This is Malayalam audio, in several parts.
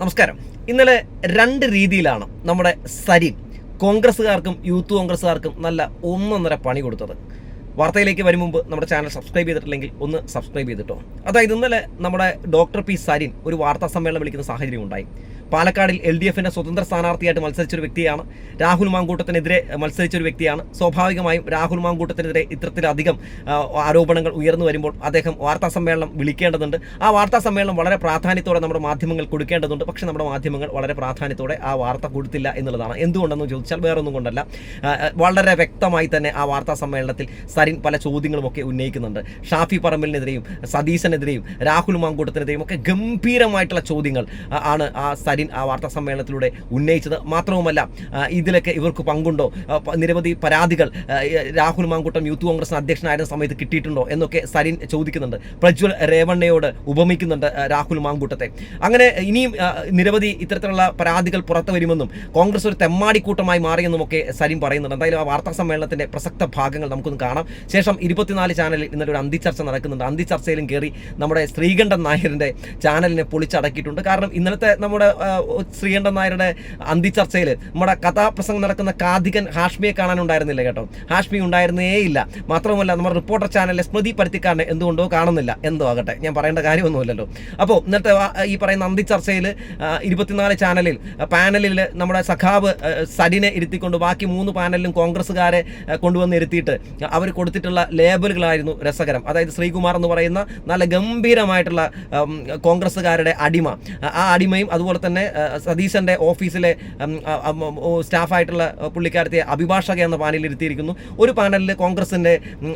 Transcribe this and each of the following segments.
നമസ്കാരം. ഇന്നലെ രണ്ട് രീതിയിലാണ് നമ്മുടെ സരി കോൺഗ്രസ്സുകാർക്കും യൂത്ത് കോൺഗ്രസ്സുകാർക്കും നല്ല ഒന്നൊന്നര പണി കൊടുത്തത്. വാർത്തയിലേക്ക് വരും മുമ്പ് നമ്മുടെ ചാനൽ സബ്സ്ക്രൈബ് ചെയ്തിട്ടില്ലെങ്കിൽ ഒന്ന് സബ്സ്ക്രൈബ് ചെയ്തിട്ടോ. അതായത് ഇന്നലെ നമ്മുടെ ഡോക്ടർ പി സരിൻ ഒരു വാർത്താ സമ്മേളനം വിളിക്കുന്ന സാഹചര്യം ഉണ്ടായി. പാലക്കാടിൽ എൽ ഡി എഫിന്റെ സ്വതന്ത്ര സ്ഥാനാർത്ഥിയായിട്ട് മത്സരിച്ച ഒരു വ്യക്തിയാണ്. രാഹുൽ മാങ്കൂട്ടത്തിനെതിരെ മത്സരിച്ച ഒരു വ്യക്തിയാണ്. സ്വാഭാവികമായും രാഹുൽ മാങ്കൂട്ടത്തിനെതിരെ ഇത്തരത്തിലധികം ആരോപണങ്ങൾ ഉയർന്നു വരുമ്പോൾ അദ്ദേഹം വാർത്താ സമ്മേളനം വിളിക്കേണ്ടതുണ്ട്. ആ വാർത്താ സമ്മേളനം വളരെ പ്രാധാന്യത്തോടെ നമ്മുടെ മാധ്യമങ്ങൾ കൊടുക്കേണ്ടതുണ്ട്. പക്ഷേ നമ്മുടെ മാധ്യമങ്ങൾ വളരെ പ്രാധാന്യത്തോടെ ആ വാർത്ത കൊടുത്തില്ല എന്നുള്ളതാണ്. എന്തുകൊണ്ടെന്ന് ചോദിച്ചാൽ വേറൊന്നും കൊണ്ടല്ല. വളരെ വ്യക്തമായി തന്നെ ആ വാർത്താ സമ്മേളനത്തിൽ സരിൻ പല ചോദ്യങ്ങളും ഒക്കെ ഉന്നയിക്കുന്നുണ്ട്. ഷാഫി പറമ്പലിനെതിരെയും സതീശനെതിരെയും രാഹുൽ മാങ്കൂട്ടത്തിനെതിരെയും ഒക്കെ ഗംഭീരമായിട്ടുള്ള ചോദ്യങ്ങൾ ആണ് ആ സരിൻ ആ വാർത്താ സമ്മേളനത്തിലൂടെ ഉന്നയിച്ചത്. മാത്രവുമല്ല ഇതിലൊക്കെ ഇവർക്ക് പങ്കുണ്ടോ? നിരവധി പരാതികൾ രാഹുൽ മാങ്കൂട്ടം യൂത്ത് കോൺഗ്രസ് അധ്യക്ഷനായിരുന്ന സമയത്ത് കിട്ടിയിട്ടുണ്ടോ എന്നൊക്കെ സരിൻ ചോദിക്കുന്നുണ്ട്. പ്രജ്വൽ രേവണ്ണയോട് ഉപമിക്കുന്നുണ്ട് രാഹുൽ മാങ്കൂട്ടത്തെ. അങ്ങനെ ഇനിയും നിരവധി ഇത്തരത്തിലുള്ള പരാതികൾ പുറത്തു വരുമെന്നും കോൺഗ്രസ് ഒരു തെമ്മാടിക്കൂട്ടമായി മാറിയെന്നും ഒക്കെ സരിൻ പറയുന്നുണ്ട്. എന്തായാലും ആ വാർത്താ സമ്മേളനത്തിന്റെ പ്രസക്ത ഭാഗങ്ങൾ നമുക്കൊന്ന് കാണാം. ശേഷം ഇരുപത്തിനാല് ചാനലിൽ ഇന്നലെ ഒരു അന്തിച്ചർച്ച നടക്കുന്നുണ്ട്. അന്തിച്ചർച്ചയിലും കയറി നമ്മുടെ ശ്രീകണ്ഠൻ നായരുടെ ചാനലിനെ പൊളിച്ചടക്കിയിട്ടുണ്ട്. കാരണം ഇന്നലത്തെ നമ്മുടെ ശ്രീകണ്ഠൻ നായരുടെ അന്തിച്ചർച്ചയിൽ നമ്മുടെ കഥാപ്രസംഗം നടക്കുന്ന കാതികൻ ഹാഷ്മിയെ കാണാനുണ്ടായിരുന്നില്ല കേട്ടോ. ഹാഷ്മി ഉണ്ടായിരുന്നേ ഇല്ല മാത്രമല്ല നമ്മുടെ റിപ്പോർട്ടർ ചാനലിലെ സ്മൃതി പരുത്തിക്കാരനെ എന്തുകൊണ്ടോ കാണുന്നില്ല. എന്തോ ആകട്ടെ. ഞാൻ പറയേണ്ട കാര്യമൊന്നുമില്ലല്ലോ. അപ്പോൾ ഇന്നത്തെ ഈ പറയുന്ന അന്തിച്ചർച്ചയിൽ ഇരുപത്തിനാല് ചാനലിൽ പാനലിൽ നമ്മുടെ സഖാവ് സരിനെ ഇരുത്തിക്കൊണ്ട് ബാക്കി മൂന്ന് പാനലിലും കോൺഗ്രസ്സുകാരെ കൊണ്ടുവന്ന് ഇരുത്തിയിട്ട് അവർ കൊടുത്തിട്ടുള്ള ലേബലുകളായിരുന്നു രസകരം. അതായത് ശ്രീകുമാർ എന്ന് പറയുന്ന നല്ല ഗംഭീരമായിട്ടുള്ള കോൺഗ്രസ്സുകാരുടെ അടിമ. ആ- അടിമയും അതുപോലെ തന്നെ സതീശന്റെ ഓഫീസിലെ സ്റ്റാഫായിട്ടുള്ള പുള്ളിക്കാരത്തെ അഭിഭാഷക എന്ന പാനലിൽ ഇരുത്തിയിരിക്കുന്നു. ഒരു പാനലിൽ കോൺഗ്രസിന്റെ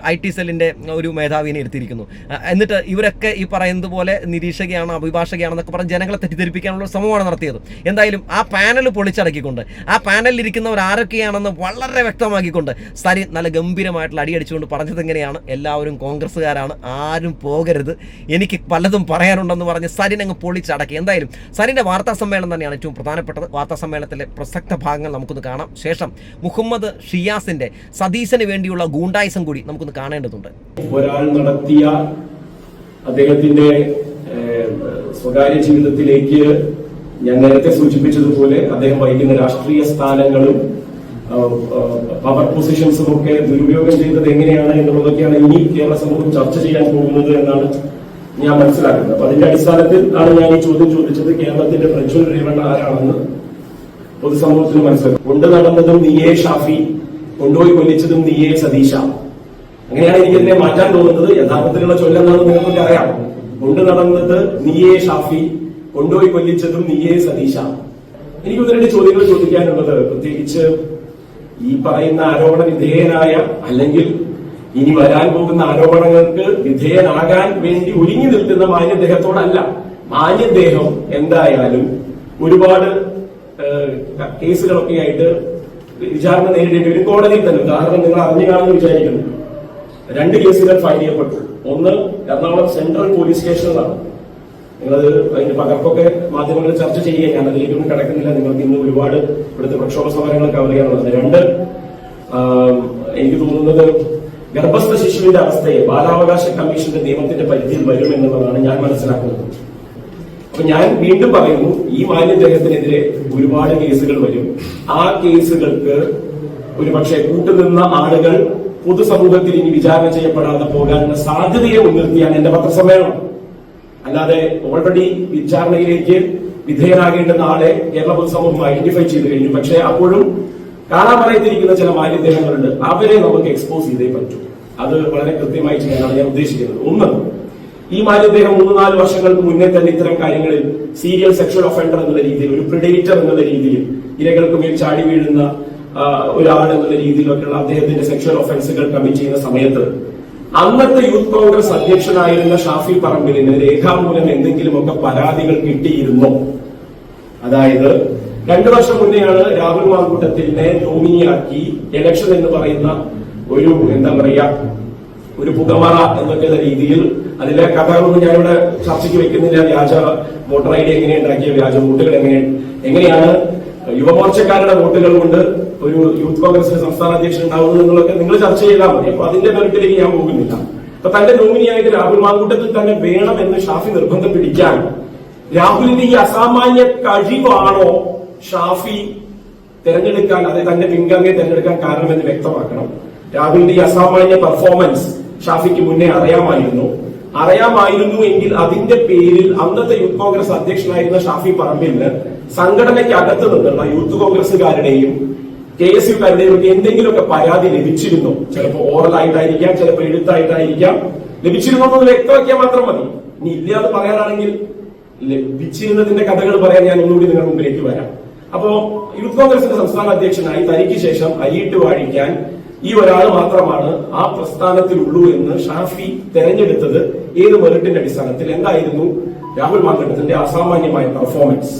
ഐ ടി സെല്ലിന്റെ ഒരു മേധാവിനെ ഇരുത്തിയിരിക്കുന്നു. എന്നിട്ട് ഇവരൊക്കെ ഈ പറയുന്നത് പോലെ നിരീക്ഷകയാണ് അഭിഭാഷകയാണെന്നൊക്കെ പറഞ്ഞ് ജനങ്ങളെ തെറ്റിദ്ധരിപ്പിക്കാനുള്ള ശ്രമമാണ് നടത്തിയത്. എന്തായാലും ആ പാനൽ പൊളിച്ചടക്കിക്കൊണ്ട് ആ പാനലിൽ ഇരിക്കുന്നവർ ആരൊക്കെയാണെന്ന് വളരെ വ്യക്തമാക്കിക്കൊണ്ട് സരി നല്ല ഗംഭീരമായിട്ടുള്ള അടിയടിച്ചുകൊണ്ട് പറഞ്ഞത് എങ്ങനെയാണ്? എല്ലാവരും കോൺഗ്രസ്സുകാരാണ് ആരും പോകരുത്. എനിക്ക് പലതും പറയാനുണ്ടെന്ന് പറഞ്ഞ് സരിൻ അങ്ങ് പൊളിച്ചടക്കി. എന്തായാലും സരിന്റെ വാർത്താ സമ്മേളനം തന്നെയാണ് ഏറ്റവും പ്രധാനപ്പെട്ടത്. വാർത്താ സമ്മേളനത്തിലെ പ്രസക്ത ഭാഗങ്ങൾ നമുക്കൊന്ന് കാണാം. ശേഷം മുഹമ്മദ് ഷിയാസിന്റെ സതീശന് വേണ്ടിയുള്ള ഗൂണ്ടായിസം കൂടി നമുക്കൊന്ന് കാണേണ്ടതുണ്ട്. ഒരാൾ നടത്തിയ അദ്ദേഹത്തിന്റെ സ്വകാര്യ ജീവിതത്തിലേക്ക് ഞാൻ നേരത്തെ സൂചിപ്പിച്ചതുപോലെ അദ്ദേഹം വഹിക്കുന്ന രാഷ്ട്രീയ സ്ഥാനങ്ങളും പവർ പൊസിഷൻസും ഒക്കെ ദുരുപയോഗം ചെയ്തത് എങ്ങനെയാണ് എന്നുള്ളതൊക്കെയാണ് ഇനി കേരള സമൂഹം ചർച്ച ചെയ്യാൻ പോകുന്നത് എന്നാണ് ഞാൻ മനസ്സിലാക്കുന്നത്. അപ്പൊ അതിന്റെ അടിസ്ഥാനത്തിൽ ആണ് ഞാൻ ഈ ചോദ്യം ചോദിച്ചത്. കേരളത്തിന്റെ പ്രജ്വൽ രേവണ്ണ ആരാണെന്ന് പൊതുസമൂഹത്തിന് മനസ്സിലാക്കും. കൊണ്ടു നടന്നതും നീയേ ഷാഫി കൊണ്ടുപോയി കൊല്ലിച്ചതും നീയേ സതീശ. അങ്ങനെയാണ് എനിക്കിതിനെ മാറ്റാൻ തോന്നുന്നത്. യഥാർത്ഥത്തിലുള്ള ചൊല്ലെന്നാണെന്ന് നിങ്ങൾക്ക് അറിയാം. കൊണ്ടു നടന്നത് നീയേ ഷാഫി കൊണ്ടുപോയി കൊല്ലിച്ചതും നീയേ സതീശ. എനിക്ക് ഒന്ന് രണ്ട് ചോദ്യങ്ങൾ ചോദിക്കാനുള്ളത്. പ്രത്യേകിച്ച് ഈ പറയുന്ന ആരോപണ വിധേയനായ അല്ലെങ്കിൽ ഇനി വരാൻ പോകുന്ന ആരോപണങ്ങൾക്ക് വിധേയനാകാൻ വേണ്ടി ഒരുങ്ങി നിൽക്കുന്ന മാന്യദേഹത്തോടല്ല. മാന്യദേഹം എന്തായാലും ഒരുപാട് കേസുകളൊക്കെ ആയിട്ട് വിചാരണ നേരിടേണ്ടി വരും. കോടതിയിൽ തന്നെ. ഉദാഹരണം നിങ്ങൾ അറിഞ്ഞു കാണുമെന്ന് വിചാരിക്കുന്നു. രണ്ട് കേസുകൾ ഫയൽ ചെയ്യപ്പെട്ടു. ഒന്ന് എറണാകുളം സെൻട്രൽ പോലീസ് സ്റ്റേഷനിലാണ്. നിങ്ങളത് അതിന്റെ പകർപ്പൊക്കെ മാധ്യമങ്ങളിൽ ചർച്ച ചെയ്യുക ഞാൻ അതിലേക്കൊന്നും കിടക്കുന്നില്ല. നിങ്ങൾക്ക് ഇന്ന് ഒരുപാട് ഇവിടുത്തെ പ്രക്ഷോഭ സമരങ്ങൾ കവർ രണ്ട് എനിക്ക് തോന്നുന്നത് ഗർഭസ്ഥ ശിശുവിന്റെ അവസ്ഥയെ ബാലാവകാശ കമ്മീഷന്റെ നിയമത്തിന്റെ പരിധിയിൽ വരും എന്നുള്ളതാണ് ഞാൻ മനസ്സിലാക്കുന്നത്. അപ്പൊ ഞാൻ വീണ്ടും പറയുന്നു ഈ മാലിന്യദ്ദേഹത്തിനെതിരെ ഒരുപാട് കേസുകൾ വരും. ആ കേസുകൾക്ക് ഒരുപക്ഷെ കൂട്ടുനിന്ന ആളുകൾ പൊതുസമൂഹത്തിൽ ഇനി വിചാരണ ചെയ്യപ്പെടാതെ പോകാനുള്ള സാധ്യതയെ മുൻനിർത്തിയാണ് എന്റെ പത്രസമ്മേളനം. അല്ലാതെ ഓൾറെഡി വിചാരണയിലേക്ക് വിധേയനാകേണ്ടുന്ന ആളെ കേരള പൊതുസമൂഹം ഐഡന്റിഫൈ ചെയ്ത് കഴിഞ്ഞു. പക്ഷേ അപ്പോഴും കാണാൻ പറയത്തിരിക്കുന്ന ചില മാലിന്യങ്ങളുണ്ട് അവരെ നമുക്ക് എക്സ്പോസ് ചെയ്തേ പറ്റൂ. അത് വളരെ കൃത്യമായി ചെയ്യാനാണ് ഞാൻ ഉദ്ദേശിക്കുന്നത്. ഒന്ന് ഈ മാലിദ്ദേഹം മൂന്ന് നാല് വർഷങ്ങൾക്ക് മുന്നേ തന്നെ ഇത്തരം കാര്യങ്ങളിൽ സീരിയൽ സെക്ഷൽ ഒഫൻഡർ എന്നുള്ള രീതിയിൽ ഒരു പ്രിഡേറ്റർ എന്നുള്ള രീതിയിൽ ഇരകൾക്ക് മേൽ ചാടി വീഴുന്ന ഒരാൾ എന്നുള്ള രീതിയിലൊക്കെയുള്ള അദ്ദേഹത്തിന്റെ സെക്ഷൽ ഒഫൻസുകൾ കമ്മിറ്റ് ചെയ്യുന്ന സമയത്ത് അന്നത്തെ യൂത്ത് കോൺഗ്രസ് അധ്യക്ഷനായിരുന്ന ഷാഫി പറമ്പിലിന് രേഖാമൂലം എന്തെങ്കിലുമൊക്കെ പരാതികൾ കിട്ടിയിരുന്നോ? അതായത് രണ്ടു വർഷം മുന്നെയാണ് രാഹുൽ മാങ്കൂട്ടത്തിനെ നോമിനിയാക്കി എലക്ഷൻ എന്ന് പറയുന്ന ഒരു എന്താ പറയാ ഒരു പുകമറ എന്നൊക്കെ രീതിയിൽ അതിലെ കഥകളൊന്നും ഞാനിവിടെ ചർച്ചയ്ക്ക് വെക്കുന്നില്ല. വ്യാജ വോട്ടർ ഐ ഡി എങ്ങനെ ഉണ്ടാക്കിയ വ്യാജ വോട്ടുകൾ എങ്ങനെ എങ്ങനെയാണ് യുവമോർച്ചക്കാരുടെ വോട്ടുകൾ കൊണ്ട് ഒരു യൂത്ത് കോൺഗ്രസിന്റെ സംസ്ഥാന അധ്യക്ഷൻ ഉണ്ടാവുന്നു എന്നുള്ളതൊക്കെ നിങ്ങൾ ചർച്ച ചെയ്താൽ മതി. അപ്പൊ അതിന്റെ മെറിറ്റിലേക്ക് ഞാൻ പോകുന്നില്ല. അപ്പൊ തന്റെ നോമിനിയായിട്ട് രാഹുൽ മാങ്കൂട്ടത്തിൽ തന്നെ വേണം എന്ന് ഷാഫി നിർബന്ധം പിടിക്കാൻ. രാഹുലിന്റെ ഈ അസാമാന്യ കഴിവാണോ ഷാഫി തെരഞ്ഞെടുക്കാൻ അതെ തന്റെ പിൻഗാമിയെ തെരഞ്ഞെടുക്കാൻ കാരണമെന്ന് വ്യക്തമാക്കണം. രാഹുലിന്റെ ഈ അസാമാന്യ പെർഫോമൻസ് ഷാഫിക്ക് മുന്നേ അറിയാമായിരുന്നു. അറിയാമായിരുന്നു എങ്കിൽ അതിന്റെ പേരിൽ അന്നത്തെ യൂത്ത് കോൺഗ്രസ് അധ്യക്ഷനായിരുന്ന ഷാഫി പറമ്പിലിന് സംഘടനയ്ക്ക് അകത്ത് നിന്നുള്ള യൂത്ത് കോൺഗ്രസുകാരുടെയും കെ എസ് യുക്കാരുടെയും ഒക്കെ എന്തെങ്കിലുമൊക്കെ പരാതി ലഭിച്ചിരുന്നു? ചിലപ്പോൾ ഓറൽ ആയിട്ടായിരിക്കാം ചിലപ്പോൾ എഴുത്തായിട്ടായിരിക്കാം. ലഭിച്ചിരുന്നു എന്ന് വ്യക്തമാക്കിയാൽ മാത്രം മതി. ഇനി ഇല്ലാതെ പറയാനാണെങ്കിൽ ലഭിച്ചിരുന്നതിന്റെ കഥകൾ പറയാൻ ഞാൻ ഒന്നുകൂടി നിങ്ങളുടെ മുമ്പിലേക്ക് വരാം. അപ്പോ യൂത്ത് കോൺഗ്രസിന്റെ സംസ്ഥാന അധ്യക്ഷനായി തനിക്ക് ശേഷം അരിയിട്ട് വാഴിക്കാൻ ഈ ഒരാൾ മാത്രമാണ് ആ പ്രസ്ഥാനത്തിലുള്ളൂ എന്ന് ഷാഫി തെരഞ്ഞെടുത്തത് ഏത് മെറിറ്റിന്റെ അടിസ്ഥാനത്തിൽ? എന്തായിരുന്നു? രാഹുൽ മാങ്കട്ടത്തിന്റെ അസാമാന്യമായ പെർഫോമൻസ്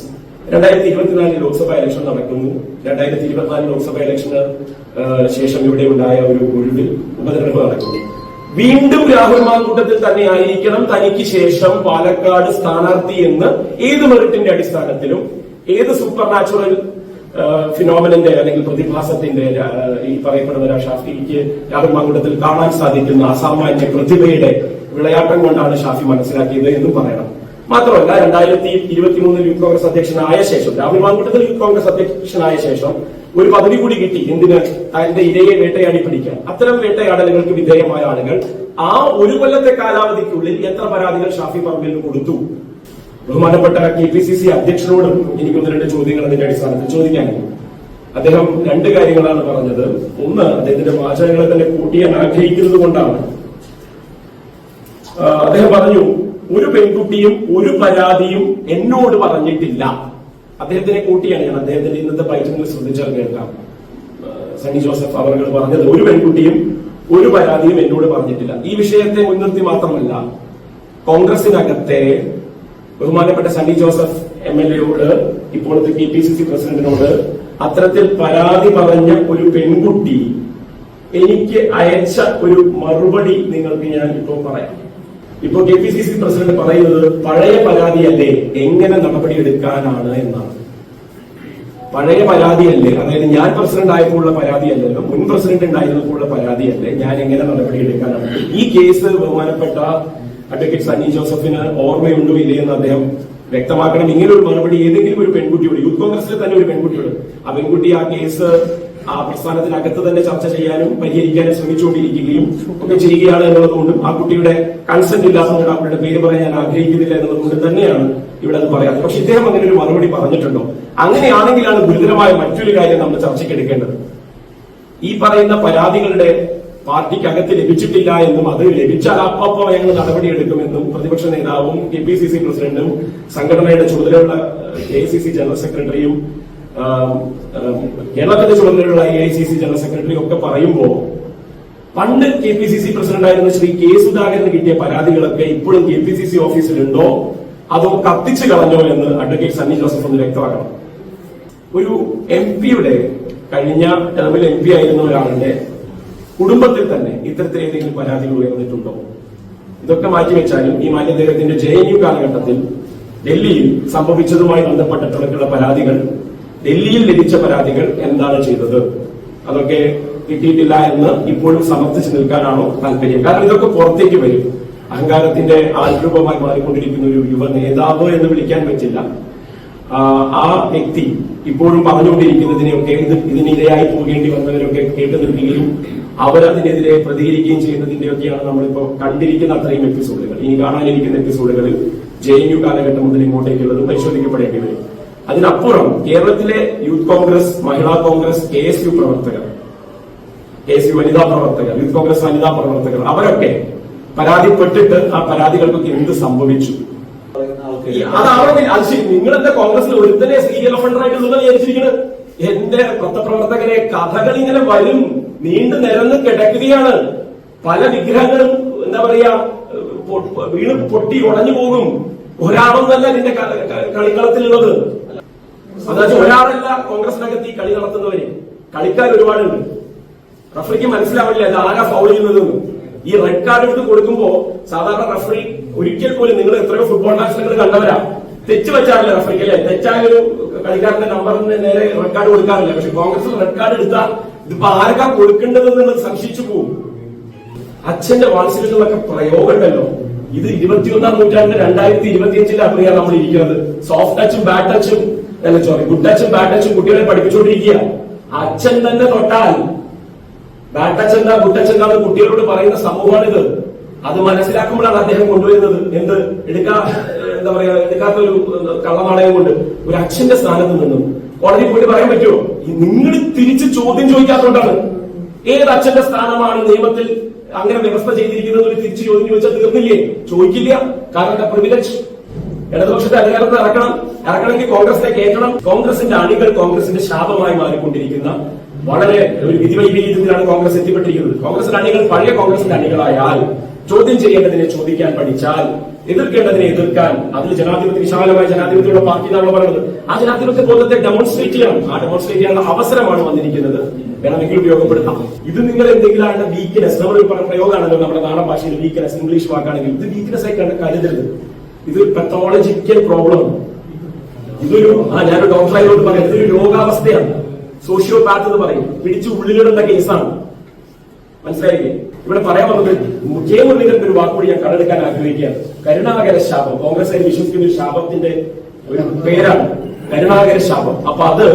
രണ്ടായിരത്തി ഇരുപത്തിനാലിൽ ലോക്സഭ ഇലക്ഷൻ നടക്കുന്നു. രണ്ടായിരത്തി ഇരുപത്തിനാല് ലോക്സഭ ഇലക്ഷന് ശേഷം ഇവിടെ ഉണ്ടായ ഒരു ഒഴിവിൽ ഉപതെരഞ്ഞെടുപ്പ് നടക്കുന്നു. വീണ്ടും രാഹുൽ മാങ്കൂട്ടത്തിൽ തന്നെ ആയിരിക്കണം തനിക്ക് ശേഷം പാലക്കാട് സ്ഥാനാർത്ഥി എന്ന് ഏത് മെറിറ്റിന്റെ അടിസ്ഥാനത്തിലും? ഏത് സൂപ്പർ നാച്ചുറൽ ഫിനോമിനന്റെ അല്ലെങ്കിൽ പ്രതിഭാസത്തിന്റെ ഈ പറയപ്പെടുന്ന ഷാഫിക്ക് യാതൊരു മങ്കുടത്തിൽ കാണാൻ സാധിക്കുന്ന അസാമാന്യ പ്രതിഭയുടെ വിളയാട്ടം കൊണ്ടാണ് ഷാഫി മനസ്സിലാക്കിയത് എന്നും പറയണം. മാത്രമല്ല രണ്ടായിരത്തി ഇരുപത്തി മൂന്നിൽ യൂത്ത് കോൺഗ്രസ് അധ്യക്ഷനായ ശേഷം രാഹുൽ മാങ്കുട്ടത്തിൽ യൂത്ത് കോൺഗ്രസ് അധ്യക്ഷനായ ശേഷം ഒരു പദവി കൂടി കിട്ടി. എന്തിന്? തന്റെ ഇരയെ വേട്ടയാടി പിടിക്കാൻ. അത്തരം വേട്ടയാടലുകൾക്ക് വിധേയമായ ആളുകൾ ആ ഒരു കൊല്ലത്തെ കാലാവധിക്കുള്ളിൽ എത്ര പരാതികൾ ഷാഫി പറമ്പിൽ കൊടുത്തു? ബഹുമാനപ്പെട്ട കെ പി സി സി അധ്യക്ഷനോടും എനിക്ക് ഒന്ന് രണ്ട് ചോദ്യങ്ങൾ അതിന്റെ അടിസ്ഥാനത്തിൽ ചോദിക്കാനുണ്ട് അദ്ദേഹം രണ്ട് കാര്യങ്ങളാണ് പറഞ്ഞത്. ഒന്ന് അദ്ദേഹത്തിന്റെ വാചകങ്ങളെ തന്നെ കൂട്ടിയാൻ ആഗ്രഹിക്കുന്നത് കൊണ്ടാണ്. അദ്ദേഹം പറഞ്ഞു ഒരു പെൺകുട്ടിയും ഒരു പരാതിയും എന്നോട് പറഞ്ഞിട്ടില്ല. അദ്ദേഹത്തിനെ കൂട്ടിയാണ് ഞാൻ അദ്ദേഹത്തിന്റെ ഇന്നത്തെ പൈസങ്ങൾ ശ്രദ്ധിച്ചാൽ കേൾക്കാം. സണ്ണി ജോസഫ് അവർ പറഞ്ഞത് ഒരു പെൺകുട്ടിയും ഒരു പരാതിയും എന്നോട് പറഞ്ഞിട്ടില്ല. ഈ വിഷയത്തെ മുൻനിർത്തി മാത്രമല്ല കോൺഗ്രസിനകത്തെ ബഹുമാനപ്പെട്ട സണ്ണി ജോസഫ് എം എൽ എയോട് ഇപ്പോഴത്തെ കെ പി സി സി പ്രസിഡന്റിനോട് അത്തരത്തിൽ പരാതി പറഞ്ഞ ഒരു പെൺകുട്ടി എനിക്ക് അയച്ച ഒരു മറുപടി നിങ്ങൾക്ക് ഞാൻ ഇപ്പോൾ പറയാം. ഇപ്പോൾ K P C C president പറയുന്നത് പഴയ പരാതിയല്ലേ എങ്ങനെ നടപടി എടുക്കാനാണ് എന്നാണ്. പഴയ പരാതിയല്ലേ അതായത് ഞാൻ പ്രസിഡന്റ് ആയപ്പോഴുള്ള പരാതിയല്ലല്ലോ മുൻ പ്രസിഡന്റ് ഉണ്ടായിരുന്നപ്പോഴുള്ള പരാതിയല്ലേ ഞാൻ എങ്ങനെ നടപടി എടുക്കാനാണ്. ഈ കേസ് ബഹുമാനപ്പെട്ട അഡ്വക്കേറ്റ് സണ്ണി ജോസഫിന് ഓർമ്മയുണ്ടോ ഇല്ലേ എന്ന് അദ്ദേഹം വ്യക്തമാക്കണം. ഇങ്ങനെ ഒരു മറുപടി ഏതെങ്കിലും ഒരു പെൺകുട്ടിയോട് യൂത്ത് കോൺഗ്രസിലെ തന്നെ ഒരു പെൺകുട്ടിയോട് ആ പെൺകുട്ടി ആ കേസ് ആ പ്രസ്ഥാനത്തിനകത്ത് തന്നെ ചർച്ച ചെയ്യാനും പരിഹരിക്കാനും ശ്രമിച്ചുകൊണ്ടിരിക്കുകയും ഒക്കെ ചെയ്യുകയാണ് എന്നുള്ളതുകൊണ്ടും ആ കുട്ടിയുടെ കൺസെന്റ് ഇല്ലാത്തതുകൊണ്ട് അവരുടെ പേര് പറയാൻ ഞാൻ ആഗ്രഹിക്കുന്നില്ല എന്നുള്ളതുകൊണ്ട് തന്നെയാണ് ഇവിടെ അത് പറയാത്തത്. പക്ഷെ ഇദ്ദേഹം അങ്ങനെ ഒരു മറുപടി പറഞ്ഞിട്ടുണ്ടോ? അങ്ങനെയാണെങ്കിലാണ് ഗുരുതരമായ മറ്റൊരു കാര്യം നമ്മൾ ചർച്ചയ്ക്ക് എടുക്കേണ്ടത്. ഈ പറയുന്ന പരാതികളുടെ പാർട്ടിക്കകത്ത് ലഭിച്ചിട്ടില്ല എന്നും അത് ലഭിച്ചാൽ അപ്പം ഞങ്ങൾ നടപടിയെടുക്കുമെന്നും പ്രതിപക്ഷ നേതാവും കെ പി സി സി പ്രസിഡന്റും സംഘടനയുടെ ചുമതലയുള്ള കെ സി സി ജനറൽ സെക്രട്ടറിയും കേരളത്തിന്റെ ചുമതലയുള്ള A I C C general സെക്രട്ടറിയും ഒക്കെ പറയുമ്പോൾ പണ്ട് K P C C president ആയിരുന്ന ശ്രീ കെ സുധാകരന് കിട്ടിയ പരാതികളൊക്കെ ഇപ്പോഴും കെ പി സി സി ഓഫീസിലുണ്ടോ? അതോ കത്തിച്ചു കളഞ്ഞോ എന്ന് അഡ്വക്കേറ്റ് സണ്ണി ജോസഫ് ഒന്ന് വ്യക്തമാക്കണം. ഒരു എം പിയുടെ കഴിഞ്ഞ ടേമിൽ എം പി ആയിരുന്ന ഒരാളുടെ കുടുംബത്തിൽ തന്നെ ഇത്തരത്തിൽ ഏതെങ്കിലും പരാതികൾ ഉയർന്നിട്ടുണ്ടോ? ഇതൊക്കെ മാറ്റിവെച്ചാലും ഈ മാന്യദേഹത്തിന്റെ ജെ എൻ യു കാലഘട്ടത്തിൽ ഡൽഹിയിൽ സംഭവിച്ചതുമായി ബന്ധപ്പെട്ടിട്ടുള്ള പരാതികൾ ഡൽഹിയിൽ ലഭിച്ച പരാതികൾ എന്താണ് ചെയ്തത്? അതൊക്കെ കിട്ടിയിട്ടില്ല എന്ന് ഇപ്പോഴും സമർത്ഥിച്ചു നിൽക്കാനാണോ താല്പര്യം? കാരണം ഇതൊക്കെ പുറത്തേക്ക് വരും. അഹങ്കാരത്തിന്റെ ആരൂപമായി മാറിക്കൊണ്ടിരിക്കുന്ന ഒരു യുവ നേതാവ് എന്ന് വിളിക്കാൻ പറ്റില്ല. ആ, വ്യക്തി ഇപ്പോഴും പറഞ്ഞുകൊണ്ടിരിക്കുന്നതിനെയൊക്കെ ഇത് ഇതിനിരയായി പോകേണ്ടി വന്നവരൊക്കെ കേട്ടു നിൽക്കുകയും അവരതിനെതിരെ പ്രതികരിക്കുകയും ചെയ്യുന്നതിന്റെയൊക്കെയാണ് നമ്മളിപ്പോ കണ്ടിരിക്കുന്ന അത്രയും എപ്പിസോഡുകൾ. ഇനി കാണാനിരിക്കുന്ന എപ്പിസോഡുകളിൽ ജെ എൻ യു കാലഘട്ടം മുതൽ ഇങ്ങോട്ടേക്കുള്ളത് പരിശോധിക്കപ്പെടേണ്ടി വരും. അതിനപ്പുറം കേരളത്തിലെ youth Congress Mahila Congress K S U പ്രവർത്തകർ കെ എസ് യു വനിതാ പ്രവർത്തകർ യൂത്ത് കോൺഗ്രസ് വനിതാ പ്രവർത്തകർ അവരൊക്കെ പരാതിപ്പെട്ടിട്ട് ആ പരാതികൾക്കൊക്കെ എന്ത് സംഭവിച്ചു? അതാണോ അത്? ശരി നിങ്ങളെന്താ കോൺഗ്രസിൽ ഒരുത്തനെ സീരിയൽ ഒഫൻഡറായിട്ട് നിങ്ങൾ വിചാരിച്ചിരിക്കുന്നത് എന്റെ പത്രപ്രവർത്തകരെ കഥകൾ ഇങ്ങനെ വരും നീണ്ടു നിരന്ന് കിടക്കുകയാണ്. പല വിഗ്രഹങ്ങളും എന്താ പറയാ വീണ് പൊട്ടി ഉടഞ്ഞു പോകും. ഒരാളൊന്നല്ല നിന്റെ കളിക്കളത്തിലുള്ളത് അതായത് ഒരാളല്ല കോൺഗ്രസിനകത്ത് ഈ കളി നടത്തുന്നവര്. കളിക്കാർ ഒരുപാടുണ്ട്. റഫറിക്ക് മനസ്സിലാവില്ല ഇത് ആരാ ഫൗൾ ചെയ്യുന്നതെന്ന് ഈ റെഡ് കാർഡ് എടുത്ത് കൊടുക്കുമ്പോ സാധാരണ റഫറി ഒരിക്കൽ പോലും നിങ്ങൾ എത്രയോ ഫുട്ബോൾ മത്സരങ്ങൾ കണ്ടവരാ. തെറ്റ് വെച്ചാറില്ല റഫറിക്ക് അല്ലെ? തെറ്റായ ഒരു കളിക്കാരന്റെ നമ്പറിന് നേരെ റെഡ് കൊടുക്കാറില്ല. പക്ഷെ കോൺഗ്രസിൽ റെഡ് എടുത്താൽ ഇതിപ്പോ ആർക്കാ കൊടുക്കേണ്ടതെന്നുള്ളത് സംശയിച്ചു പോകും. അച്ഛന്റെ വാത്സല്യങ്ങളൊക്കെ പ്രയോഗമുണ്ടല്ലോ. ഇത് ഇരുപത്തിയൊന്നാം നൂറ്റാണ്ട് രണ്ടായിരത്തി ഇരുപത്തിയഞ്ചിന്റെ പ്രിയ നമ്മൾ ഇരിക്കുന്നത്. സോഫ്റ്റ് ടച്ചും ബാഡ് ടച്ചും അല്ല സോറി ഗുഡ് ടച്ചും ബാഡ് ടച്ചും കുട്ടികളെ പഠിപ്പിച്ചുകൊണ്ടിരിക്കുക അച്ഛൻ തന്നെ തൊട്ടാൽ ബാഡ് ടച്ച് എന്താ ഗുഡ് ടച്ച് എന്താ എന്ന് കുട്ടികളോട് പറയുന്ന സമൂഹമാണിത്. അത് മനസ്സിലാക്കുമ്പോഴാണ് അദ്ദേഹം കൊണ്ടുവരുന്നത്. എന്ത്? എടുക്കാ. എന്താ പറയാ എടുക്കാത്ത ഒരു കള്ളനാടകം കൊണ്ട് ഒരു അച്ഛന്റെ സ്ഥാനത്ത് നിന്നും കോടതി പോയിട്ട് പറയാൻ പറ്റുമോ? നിങ്ങൾ തിരിച്ച് ചോദ്യം ചോദിക്കാത്തതുകൊണ്ടാണ്. ഏത് അച്ഛന്റെ സ്ഥാനമാണ് നിയമത്തിൽ അങ്ങനെ വ്യവസ്ഥ ചെയ്തിരിക്കുന്നത് ഒരു തിരിച്ച് ചോദ്യം ചോദിച്ചാൽ തീർന്നില്ലേ? ചോദിക്കില്ല. കാരണം പ്രിവിലേജ് ഇടതുപക്ഷത്തെ അധികാരത്തിൽ ഇറക്കണം. ഇറക്കണമെങ്കിൽ കോൺഗ്രസിനെ കയറ്റണം. കോൺഗ്രസിന്റെ അണികൾ കോൺഗ്രസിന്റെ ശാപമായി മാറിക്കൊണ്ടിരിക്കുന്ന വളരെ ഒരു വിധിവൈപരീത്യത്തിലാണ് കോൺഗ്രസ് എത്തിപ്പെട്ടിരിക്കുന്നത്. കോൺഗ്രസിന്റെ അണികൾ പഴയ കോൺഗ്രസിന്റെ അണികളായാൽ ചോദ്യം ചെയ്യേണ്ടതിനെ ചോദിക്കാൻ പഠിച്ചാൽ എതിർക്കേണ്ടതിനെ എതിർക്കാൻ അതിൽ ജനാധിപത്യ വിശാലമായ ജനാധിപത്യമുള്ള പാർട്ടി എന്നാണ് പറയുന്നത്. ആ ജനാധിപത്യ ബോധത്തെ ഡെമോൺസ്ട്രേറ്റ് ചെയ്യണം. ആ ഡെമോൺസ്ട്രേറ്റ് ചെയ്യാനുള്ള അവസരമാണ് വന്നിരിക്കുന്നത്. വേണമെങ്കിൽ ഉപയോഗപ്പെടുത്താം. ഇത് നിങ്ങൾ എന്തെങ്കിലും വീക്ക്നെസ് നമ്മൾ പറഞ്ഞ പ്രയോഗമാണല്ലോ നമ്മുടെ നാടൻ ഭാഷയിൽ വീക്ക്നെസ് ഇംഗ്ലീഷ് വാക്കാണെങ്കിൽ ഇത് വീക്ക്നെസ് ആയി കരുതരുത്. ഇത് പെത്തോളജിക്കൽ പ്രോബ്ലം ഇതൊരു ആ ഞാനൊരു ഡോക്ടറായതുകൊണ്ട് പറയാം. ഇതൊരു രോഗാവസ്ഥയാണ്. സോഷ്യോപാത്ത് എന്ന് പറയും. പിടിച്ച് ഉള്ളിലിടുന്ന കേസാണ് മനസ്സിലായില്ലേ? ഇവിടെ പറയാൻ വന്നത് മുരളീധരന്റെ ഒരു വാക്കുകൂടി ഞാൻ കണ്ടെടുക്കാൻ ആഗ്രഹിക്കുകയാണ്. കരുണാകര ശാപം. കോൺഗ്രസ് വിശ്വസിക്കുന്ന ഒരു ശാപത്തിന്റെ ഒരു പേരാണ് കരുണാകര ശാപം. അപ്പൊ അത്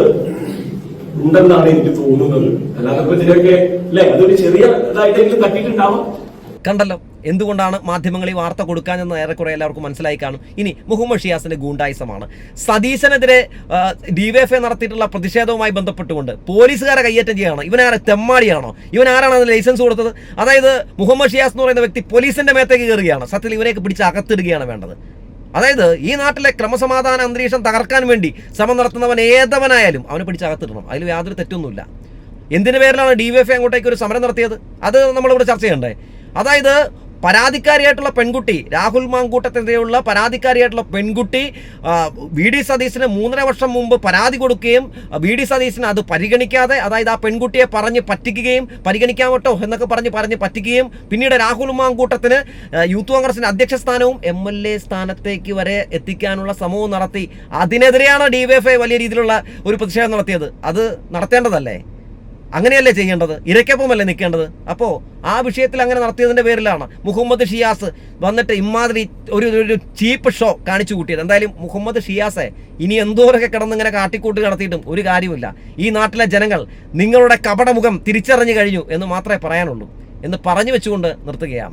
ഉണ്ടെന്നാണ് എനിക്ക് തോന്നുന്നത്. അല്ലാതെ ഇതിനൊക്കെ അല്ലെ? അതൊരു ചെറിയ ഇതായിട്ടെങ്കിലും തട്ടിയിട്ടുണ്ടാവും. കണ്ടല്ലോ. എന്തുകൊണ്ടാണ് മാധ്യമങ്ങൾ ഈ വാർത്ത കൊടുക്കാനെന്ന് ഏറെക്കുറെ എല്ലാവർക്കും മനസ്സിലായി കാണും. ഇനി മുഹമ്മദ് ഷിയാസിന്റെ ഗൂണ്ടായിസമാണ്. സതീശനെതിരെ ഡിവൈഎഫ്ഐ നടത്തിയിട്ടുള്ള പ്രതിഷേധവുമായി ബന്ധപ്പെട്ടുകൊണ്ട് പോലീസുകാരെ കയ്യേറ്റം ചെയ്യണം ഇവനാരെ തെമ്മാടിയാണോ? ഇവൻ ആരാണ് അതിന് ലൈസൻസ് കൊടുത്തത്? അതായത് മുഹമ്മദ് ഷിയാസ് എന്ന് പറയുന്ന വ്യക്തി പോലീസിന്റെ മേത്തേക്ക് കയറുകയാണ്. സത്യത്തിൽ ഇവരെയൊക്കെ പിടിച്ച് അകത്തിടുകയാണ് വേണ്ടത്. അതായത് ഈ നാട്ടിലെ ക്രമസമാധാന അന്തരീക്ഷം തകർക്കാൻ വേണ്ടി ശ്രമം നടത്തുന്നവൻ ഏതവനായാലും അവനെ പിടിച്ച് അകത്തിടണം. അതിൽ യാതൊരു തെറ്റൊന്നുമില്ല. എന്തിനു പേരിലാണ് ഡി വൈ എഫ് അങ്ങോട്ടേക്ക് ഒരു സമരം നടത്തിയത്? അത് നമ്മളിവിടെ ചർച്ച ചെയ്യണ്ടേ? അതായത് പരാതിക്കാരിയായിട്ടുള്ള പെൺകുട്ടി രാഹുൽ മാങ്കൂട്ടത്തിനെതിരെയുള്ള പരാതിക്കാരിയായിട്ടുള്ള പെൺകുട്ടി വി ഡി സതീശന് മൂന്നര വർഷം മുമ്പ് പരാതി കൊടുക്കുകയും വി ഡി സതീശന് അത് പരിഗണിക്കാതെ അതായത് ആ പെൺകുട്ടിയെ പറഞ്ഞ് പറ്റിക്കുകയും പരിഗണിക്കാമട്ടോ എന്നൊക്കെ പറഞ്ഞ് പറഞ്ഞ് പറ്റിക്കുകയും പിന്നീട് രാഹുൽ മാങ്കൂട്ടത്തിന് യൂത്ത് കോൺഗ്രസിന്റെ അധ്യക്ഷ സ്ഥാനവും എം എൽ എ സ്ഥാനത്തേക്ക് വരെ എത്തിക്കാനുള്ള ശ്രമവും നടത്തി. അതിനെതിരെയാണ് ഡി വലിയ രീതിയിലുള്ള ഒരു പ്രതിഷേധം നടത്തിയത്. അത് നടത്തേണ്ടതല്ലേ? അങ്ങനെയല്ലേ ചെയ്യേണ്ടത്? ഇരയ്ക്കൊപ്പമല്ലേ നിൽക്കേണ്ടത്? അപ്പോൾ ആ വിഷയത്തിൽ അങ്ങനെ നടത്തിയതിന്റെ പേരിലാണ് മുഹമ്മദ് ഷിയാസ് വന്നിട്ട് ഇമാതിരി ഒരു ഒരു ചീപ്പ് ഷോ കാണിച്ചു കൂട്ടിയത്. എന്തായാലും മുഹമ്മദ് ഷിയാസെ ഇനി എന്തോരൊക്കെ കിടന്ന് ഇങ്ങനെ കാട്ടിക്കൂട്ട് നടത്തിയിട്ടും ഒരു കാര്യമില്ല ഈ നാട്ടിലെ ജനങ്ങൾ നിങ്ങളുടെ കപടമുഖം തിരിച്ചറിഞ്ഞു കഴിഞ്ഞു എന്ന് മാത്രമേ പറയാനുള്ളൂ എന്ന് പറഞ്ഞു വെച്ചുകൊണ്ട് നിർത്തുകയാണ്.